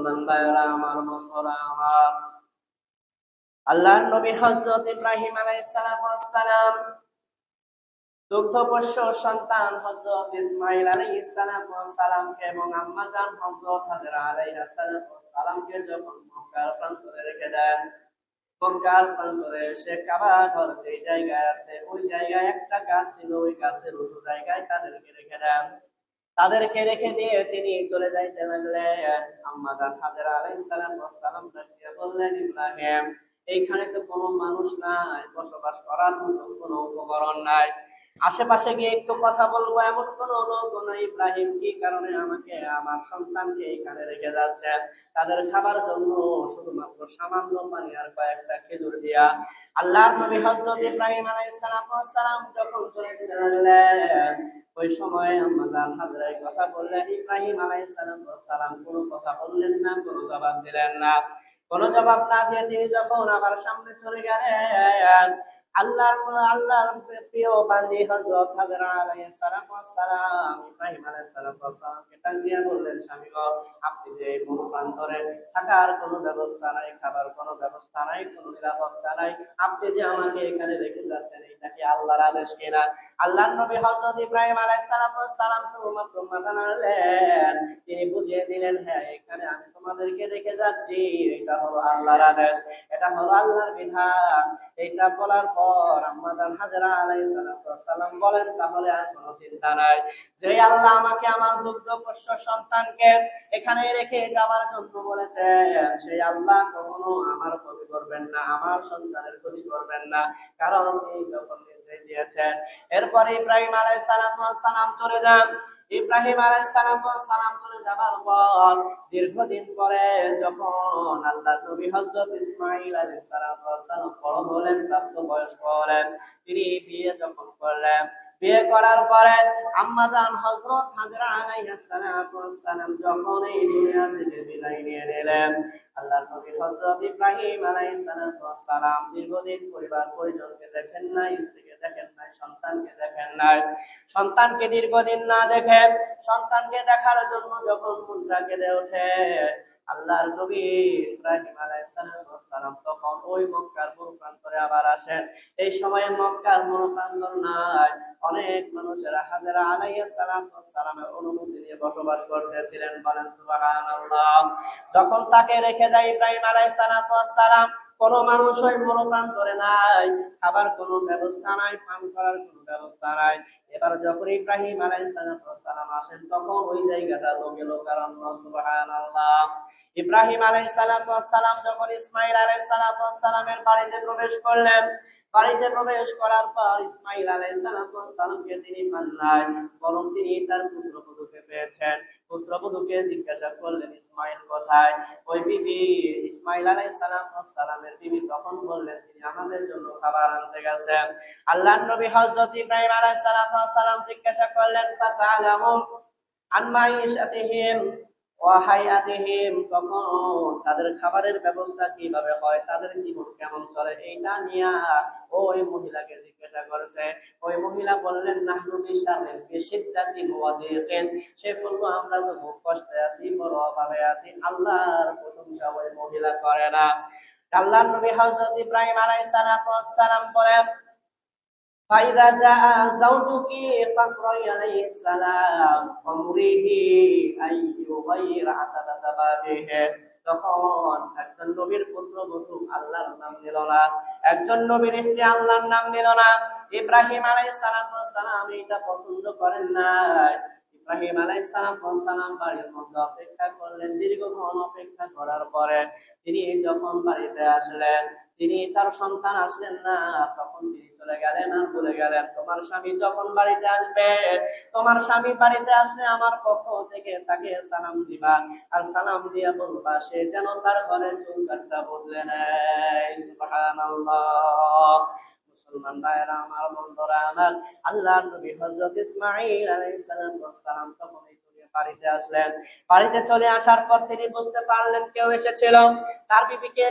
মুসলমান ভাইরা আমার, বন্ধুরা আমার। আল্লাহর নবী হযরত ইব্রাহিম আলাইহিস সালাম দুগ্ধপোষ্য সন্তান হযরত ইসমাঈল আলাইহিস সালামকে এবং আম্মা জান হযরত হাজরা আলাইহিস সালামকে যখন মক্কার প্রান্তরে রেখে দেন, মক্কার প্রান্তরে সে কাবা ঘর যে জায়গায় আছে, ওই জায়গায় একটা গাছ ছিল, ওই গাছের উঁচু জায়গায় তাদেরকে রেখে দেন। তাদেরকে রেখে দিয়ে তিনি চলে যাইতে লাগলেন। আম্মাদান হাজরা আলাইহিস সালাম সালাম বললেন, ইব্রাহিম, এইখানে তো কোনো মানুষ নাই, বসবাস করার মতো কোনো উপকরণ নাই। আশেপাশে গিয়ে একটু কথা বলব, এমন কোন লোক নাই। ইব্রাহিম, কি কারণে আমাকে, আমার সন্তানকে এখানে রেখে যাচ্ছেন? তাদের খাবার জন্য শুধুমাত্র সামান্য পানি আর কয়েকটা খেজুর দিয়া। আল্লাহর নবী হযরত ইব্রাহিম আলাইহিস সালাম যখন চলে যেতে লাগলেন ওই সময় আমাদের হাজরাই কথা বললেন, ইব্রাহিম আলাইসালাম সালাম কোনো কথা বললেন না, কোনো জবাব দিলেন না। কোনো জবাব না দিয়ে তিনি যখন আবার সামনে চলে গেলেন আল্লাহর আল্লাহর প্রিয় বান্দি হযরত হাজরা আলাইহিস সালাম সালাম ইব্রাহিম আলাইহিস সালাম সালামকে টান দিয়ে বললেন, স্বামী গো, আপনি যে মরু প্রান্তরে থাকার কোনো ব্যবস্থা নাই, খাবার কোনো ব্যবস্থা নাই, কোনো নিরাপত্তা নাই, আপনি যে আমাকে এখানে রেখে যাচ্ছেন, এটা কি আল্লাহর আদেশ কিনা আল্লাহর নবী হযরত ইব্রাহিম আলাইহিস সালাম সালাম শুধুমাত্র মাথা নাড়লেন। তিনি বুঝিয়ে দিলেন হ্যাঁ এখানে আমি তোমাদেরকে রেখে যাচ্ছি। এটা হলো আল্লাহর আদেশ, এটা হলো আল্লাহর বিধান। এটা বলার পর আমাদের হাজরা আলাইহিস সালাম বলেন, তাহলে আর কোনো চিন্তা নাই। যে আল্লাহ আমাকে আমার দুগ্ধ পোষ্য সন্তানকে এখানে রেখে যাওয়ার জন্য বলেছেন, সেই আল্লাহ কখনো আমার ক্ষতি করবেন না, আমার সন্তানের ক্ষতি করবেন না। কারণ তিনি যখন নির্দেশ দিয়েছেন, এরপরে ইব্রাহিম আলাইহিস সালাম চলে যান। ইব্রাহিম আলাইহিস সালাম চলে যাবার পর দীর্ঘদিন পরে যখন আল্লাহ নবী হযরত ইসমাঈল আলাইহিস সালাম বড় হলেন প্রাপ্ত বয়স্ক হলেন, তিনি বিয়ে যখন করলেন, বিয়ে করার পরে আম্মাজান হযরত হাজরা আলাইহিস সালাম যখন এই দুনিয়া থেকে বিদায় নিয়ে নিলেন, আল্লাহর নবী হযরত ইব্রাহিম আলাইহিস সালাম দীর্ঘদিন পরিবার পরিজনকে দেখেন না নাই সন্তানকে দেখেন নাই সন্তানকে দীর্ঘদিন না দেখে সন্তানকে দেখার জন্য যখন মুদ্রা কেঁদে ওঠে, আল্লাহর তখন ওই মক্কার আবার আসেন। এই সময়ে মক্কার মরুপ্রান্তর নাই। অনেক মানুষেরা হাজারা আলাইহিস অনুমতি নিয়ে বসবাস করতেছিলেন। বলেন সুবহানাল্লাহ। যখন তাকে রেখে যায় ইব্রাহিম আলাইহিস সালাম কোন মানুষ ওই মরুপ্রান্তরে নাই, খাবার কোনো ব্যবস্থা নাই, পান করার কোনো ব্যবস্থা নাই। এবার যখন ইব্রাহিম আলাইহিস সালাম আসেন, তখন ওই জায়গাটা লোকে লোকারণ্য, সুবহানাল্লাহ। ইব্রাহিম আলাইহিস সালাম যখন ইসমাইল আলাইহিস সালামের বাড়িতে প্রবেশ করলেন, বাড়িতে প্রবেশ করার পর ইসমাইল আলাইহিস সালামকে তিনি পান নাই বরং তিনি তার পুত্রবধূকে পেয়েছেন। পুত্রবধূকে জিজ্ঞাসা করলেন, ইসমাইল কোথায়? ওই বিবি, ইসমাইল আলাইহিস সালামের বিবি। তখন বললেন, তিনি আমাদের জন্য খাবার আনতে গেছেন। আল্লাহর নবী হযরত ইব্রাহিম আলাইহিস সালাম জিজ্ঞাসা করলেন ফাসালাহুম আন মাইশাতিহিম ওয়া তখন তাদের খাবারের ব্যবস্থা কীভাবে হয়? তাদের জীবন কেমন চলে? এইটা নিয়ে ওই মহিলাকে জিজ্ঞাসা করেছে। ওই মহিলা বললেন, নাহনু বিশারিন বিশিদ্দাতিন ওয়া দিকিন সে বলল, আমরা তো খুব কষ্টে আছি, বড় অভাবে আছি। আল্লাহর প্রশংসা ওই মহিলা করে না। আল্লাহর নবী হযরত ইব্রাহিম আলাইহিস সালাম বলেন, ফাইদা জা যাওজুকি ফাকরাই আলাইহিস সালাম, আমরিহি আইয়ুগাইরা আতাদা বাবিহি তখন একজন নবীর পুত্র বধূ আল্লাহর নাম নিল না। একজন নবীর স্ত্রী, আল্লাহর নাম নিল না। ইব্রাহিম সালাম এটা পছন্দ করেন ইব্রাহিম সালাম বাড়ির মধ্যে অপেক্ষা করলেন, দীর্ঘক্ষণ অপেক্ষা করার পরে তিনি যখন বাড়িতে আসলেন, তিনি তার সন্তান আসলেন না, তখন তিনি চলে গেলেন আর বলে গেলেন। তোমার স্বামী যখন বাড়িতে আসবে, তোমার স্বামী বাড়িতে আসলে আমার পক্ষ থেকে তাকে সালাম দিবা। আর সালাম দিয়া বলবা, সে যেন তার ঘরে চৌকাটটা বদলে নেয়।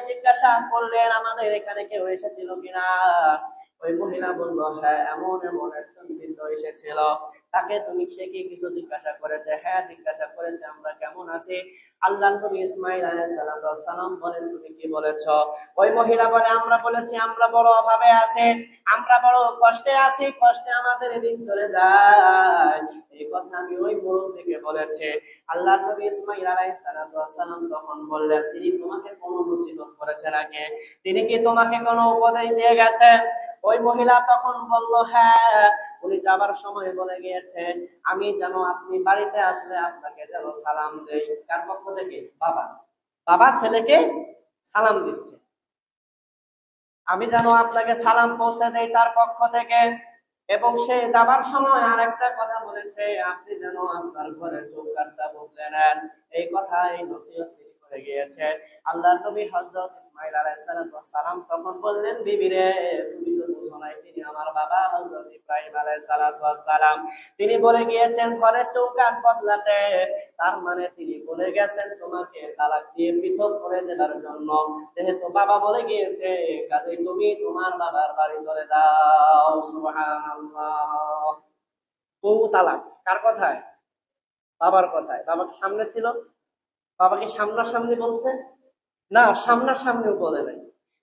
জিজ্ঞাসা করলেন, আমাদের এখানে কেউ এসেছিল কিনা? ওই মহিলা বলল হ্যাঁ এমন এমন একজন বৃদ্ধ এসেছিল। তাকে তুমি সে কি কিছু জিজ্ঞাসা করেছে? হ্যাঁ জিজ্ঞাসা করেছে, আমরা কেমন আছি? আল্লাহ নবী ইসমাইল সালাম বলেন, তুমি কি বলেছ? ওই মহিলা বলে, আমরা বলেছি, আমরা বড় অভাবে আছি, আমরা বড় কষ্টে আছি, কষ্টে আমাদের এদিন চলে যায়। এই কথা আমি ওই মুরব্বীকে বলেছি। আল্লাহ নবী ইসমাইল সালাম তখন বললেন, তিনি তোমাকে কোনো মুসিবত করেছে নাকি? তিনি কি তোমাকে কোনো উপদেশ দিয়ে গেছে ওই মহিলা তখন বলল হ্যাঁ। উনি যাবার সময় বলে গিয়েছেন, আমি যেন আপনি বাড়িতে আসলে আপনাকে যেন সালাম দেই। কার পক্ষ থেকে? বাবা। বাবা ছেলেকে সালাম দিচ্ছে। আমি যেন আপনাকে সালাম পৌঁছে দেই তার পক্ষ থেকে। এবং সে যাবার সময় আর একটা কথা বলেছে, আপনি যেন আপনার ঘরের চৌকাটটা বদলে নেন। এই কথা এই নসিহত তিনি গিয়েছে। আল্লাহ নবী হযরত ইসমাইল আলাইহিস সালাম তখন বললেন, বিবি রে, তুমি তো তিনি আমার বাবা হযরত ইব্রাহিম আলাইহিস সালাম। তিনি বলে গিয়েছেন, ঘরের চৌকাট বদলাতে। তার মানে তিনি বলে গেছেন, তোমাকে তালাক দিয়ে পৃথক করে দেওয়ার জন্য। যেহেতু বাবা বলে গিয়েছে কাজে তুমি তোমার বাবার বাড়ি চলে দাও ও তালাক, কার কথায়? বাবার কথায়। বাবা কি সামনে ছিল? বাবাকে সামনাসামনি বলছে? না, সামনাসামনিও বলে নাই।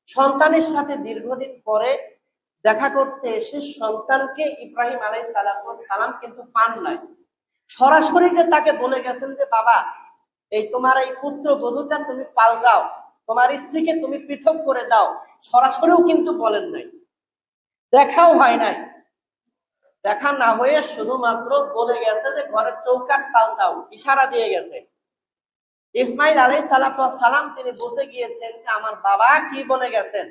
সন্তানের সাথে দীর্ঘদিন পরে দেখা করতে এসে সন্তানকে ইব্রাহিম আলাই সালাম কিন্তু পান নাই। সরাসরি যে তাকে বলে গেছেন যে, বাবা, এই তোমার এই পুত্র বধূটা তুমি পাল্টাও তোমার স্ত্রীকে তুমি পৃথক করে দাও। সরাসরিও কিন্তু বলেন নাই। দেখাও হয় নাই। দেখা না হয়ে শুধুমাত্র বলে গেছে যে, ঘরের চৌকাট পাল্টাও ইশারা দিয়ে গেছে। ইসমাইল আলাই সালাম তিনি বসে গিয়েছেন যে আমার বাবা কি বলে গেছেন?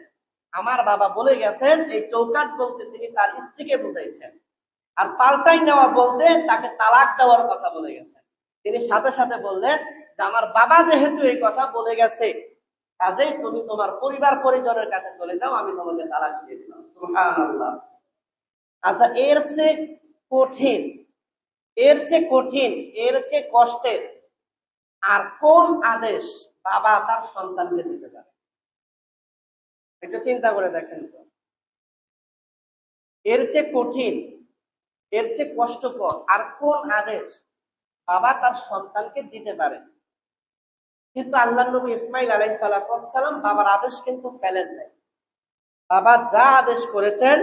আমার বাবা বলে গেছেন, এই চৌকাট বলতে তিনি তার স্ত্রীকে বুঝাইছেন। আর পাল্টাই নেওয়া বলতে তাকে তালাক দেওয়ার কথা বলে গেছেন। তিনি সাথে সাথে বললেন, যে আমার বাবা যেহেতু এই কথা বলে গেছে, কাজেই তুমি তোমার পরিবার পরিজনের কাছে চলে যাও, আমি তোমাকে তালাক দিয়ে দিলাম। আচ্ছা এর চেয়ে কঠিন, এর চেয়ে কঠিন, এর চেয়ে কষ্টের আর কোন আদেশ বাবা তার সন্তানকে দিতে পারে? একটু চিন্তা করে দেখেন তো। এর চেয়ে কঠিন, এর চেয়ে কষ্টকর আর কোন আদেশ বাবা তার সন্তানকে দিতে পারে? কিন্তু আল্লাহ নবী ইসমাইল আলাই সালাম বাবার আদেশ কিন্তু ফেলেন নাই। বাবা যা আদেশ করেছেন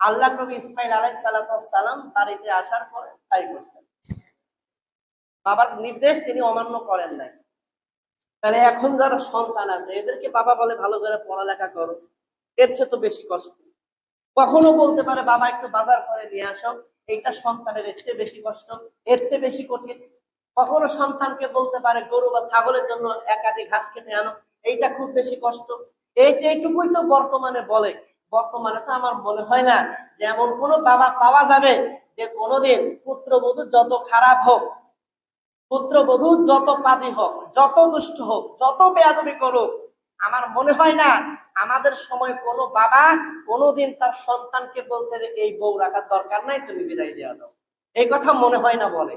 আল্লাহ নবী ইসমাইল আলাই সালাম বাড়িতে আসার পরে তাই করছেন। বাবার নির্দেশ তিনি অমান্য করেন নাই। তাহলে এখন যারা সন্তান আছে, এদেরকে বাবা বলে ভালো করে পড়ালেখা করো, এর চেয়ে তো বেশি কষ্ট। কখনো বলতে পারে, বাবা, একটু বাজার করে নিয়ে আসো, এইটা সন্তানের এর চেয়ে বেশি কষ্ট, এর চেয়ে বেশি কঠিন। কখনো সন্তানকে বলতে পারে, গরু বা ছাগলের জন্য একাটি ঘাস কেটে আনো, এইটা খুব বেশি কষ্ট। এইটা, এইটুকুই তো বর্তমানে বলে। বর্তমানে তো আমার মনে হয় না যে এমন কোনো বাবা পাওয়া যাবে যে কোনোদিন পুত্রবধূ যত খারাপ হোক পুত্রবধূ যত পাজি হোক, যত দুষ্ট হোক, যত বেয়াদবি করুক, আমার মনে হয় না আমাদের সময় কোনো বাবা কোনোদিন তার সন্তানকে বলছে যে, এই বউ রাখার দরকার নাই, তুমি বিদায় দেওয়া দাও। এই কথা মনে হয় না বলে।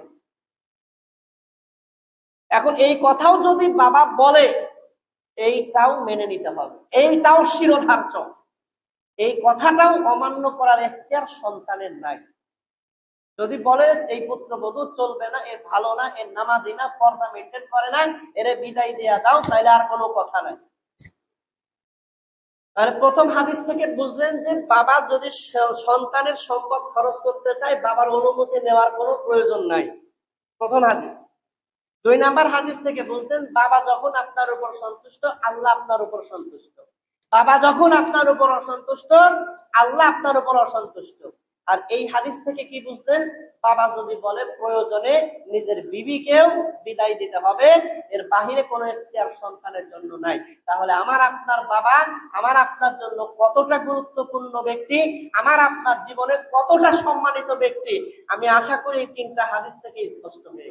এখন এই কথাও যদি বাবা বলে, এইটাও মেনে নিতে হবে। এইটাও শিরোধার্য। এই কথাটাও অমান্য করার এখতিয়ার সন্তানের নাই। যদি বলে এই পুত্রবধূ চলবে না, এর ভালো না, এর নামাজি না, পর্দা মেনটেন করে না এর বিদায় দেয়া দাও, তাইলে আর কোনো কথা নাই। তাহলে প্রথম হাদিস থেকে বুঝলেন যে বাবা যদি সন্তানের সম্পদ খরচ করতে চায়, বাবার অনুমতি নেওয়ার কোনো প্রয়োজন নাই। প্রথম হাদিস। দুই নাম্বার হাদিস থেকে বুঝলেন বাবা যখন আপনার উপর সন্তুষ্ট, আল্লাহ আপনার উপর সন্তুষ্ট। বাবা যখন আপনার উপর অসন্তুষ্ট, আল্লাহ আপনার উপর অসন্তুষ্ট। আর এই হাদিস থেকে কি বুঝলেন? বাবা যদি বলে, প্রয়োজনে নিজের বিবিকেও বিদায় দিতে হবে। এর বাহিরে কোনো আর সন্তানের জন্য নাই। তাহলে আমার আপনার বাবা, আমার আপনার জন্য কতটা গুরুত্বপূর্ণ ব্যক্তি? আমার আপনার জীবনে কতটা সম্মানিত ব্যক্তি? আমি আশা করি এই তিনটা হাদিস থেকে স্পষ্ট হয়ে